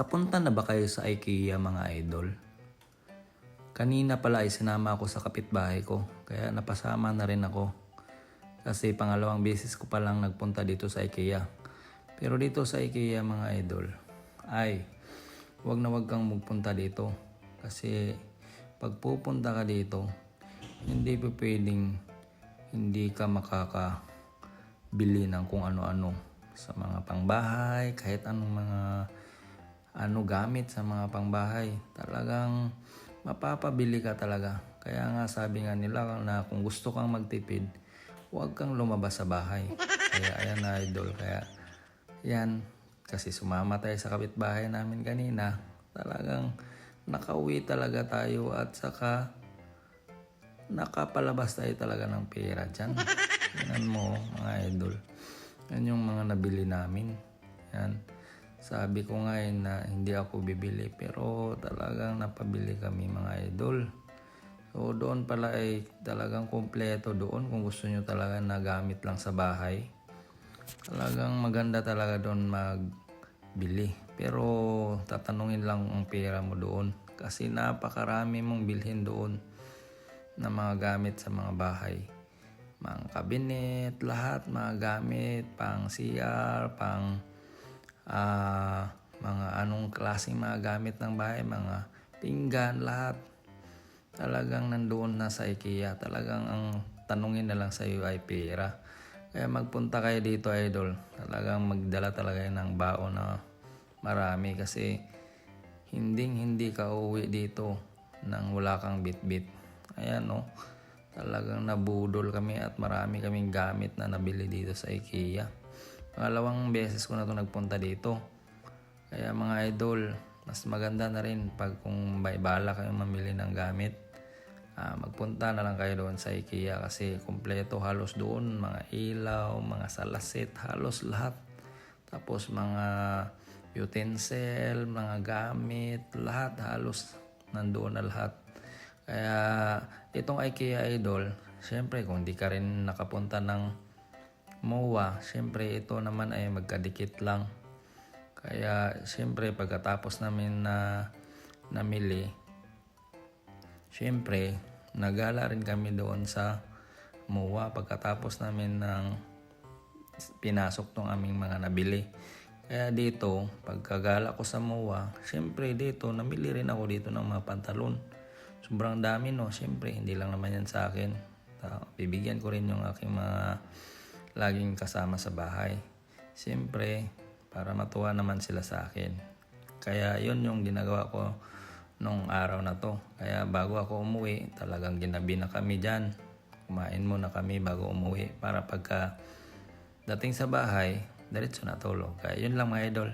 Nakapunta na ba kayo sa IKEA mga idol? Kanina pala ay sinama ako sa kapitbahay ko, kaya napasama na rin ako. Kasi pangalawang beses ko palang nagpunta dito sa IKEA. Pero dito sa IKEA mga idol, ay, wag na wag kang magpunta dito. Kasi pag pupunta ka dito, hindi pa pwedeng hindi ka makakabili ng kung ano-ano sa mga pangbahay, kahit anong mga ano gamit sa mga pangbahay. Talagang mapapabili ka talaga. Kaya nga sabi nga nila na kung gusto kang magtipid, huwag kang lumabas sa bahay. Kaya ayan na idol. Kaya yan, kasi sumama tayo sa kapitbahay namin kanina. Talagang nakauwi talaga tayo at saka nakapalabas tayo talaga ng pera dyan. Yan mo, mga idol. Yan yung mga nabili namin. Yan. Sabi ko nga eh na hindi ako bibili pero talagang napabili kami mga idol. So doon pala ay talagang kompleto doon kung gusto nyo talaga na gamit lang sa bahay. Talagang maganda talaga doon magbili. Pero tatanungin lang ang pera mo doon kasi napakarami mong bilhin doon na mga gamit sa mga bahay. Mga kabinet, lahat mga gamit, pang CR, pang ah, mga anong klaseng mga gamit ng bahay, mga pinggan, lahat. Talagang nandoon na sa IKEA. Talagang ang tanungin na lang sa iyo ay pera. Kaya magpunta kayo dito idol. Talagang magdala talaga ng baon na marami kasi hindi hindi ka uuwi dito nang wala kang bitbit. Ayan no. Talagang nabudol kami at marami kaming gamit na nabili dito sa IKEA. Pangalawang beses ko na to nagpunta dito. Kaya mga idol, mas maganda na rin pag kung may bala kayong mamili ng gamit. ah, magpunta na lang kayo doon sa IKEA kasi kompleto halos doon. Mga ilaw, mga salasit, halos lahat. Tapos mga utensil, mga gamit, lahat halos nandoon na lahat. Kaya itong IKEA idol, syempre kung di ka rin nakapunta ng MOA, syempre ito naman ay magkadikit lang. Kaya syempre pagkatapos namin na namili, syempre nagala rin kami doon sa MOA pagkatapos namin ng pinasok tong aming mga nabili. Kaya dito, pagkagala ko sa MOA, syempre dito, namili rin ako dito ng mga pantalon. Sobrang dami no, syempre hindi lang naman yan sa akin. Bibigyan ko rin yung aking mga laging kasama sa bahay. Siyempre, para matuwa naman sila sa akin. Kaya yun yung ginagawa ko nung araw na to. Kaya bago ako umuwi, talagang ginabi na kami dyan. Kumain muna kami bago umuwi para pagka dating sa bahay, diretso na tulog. Kaya yun lang mga idol.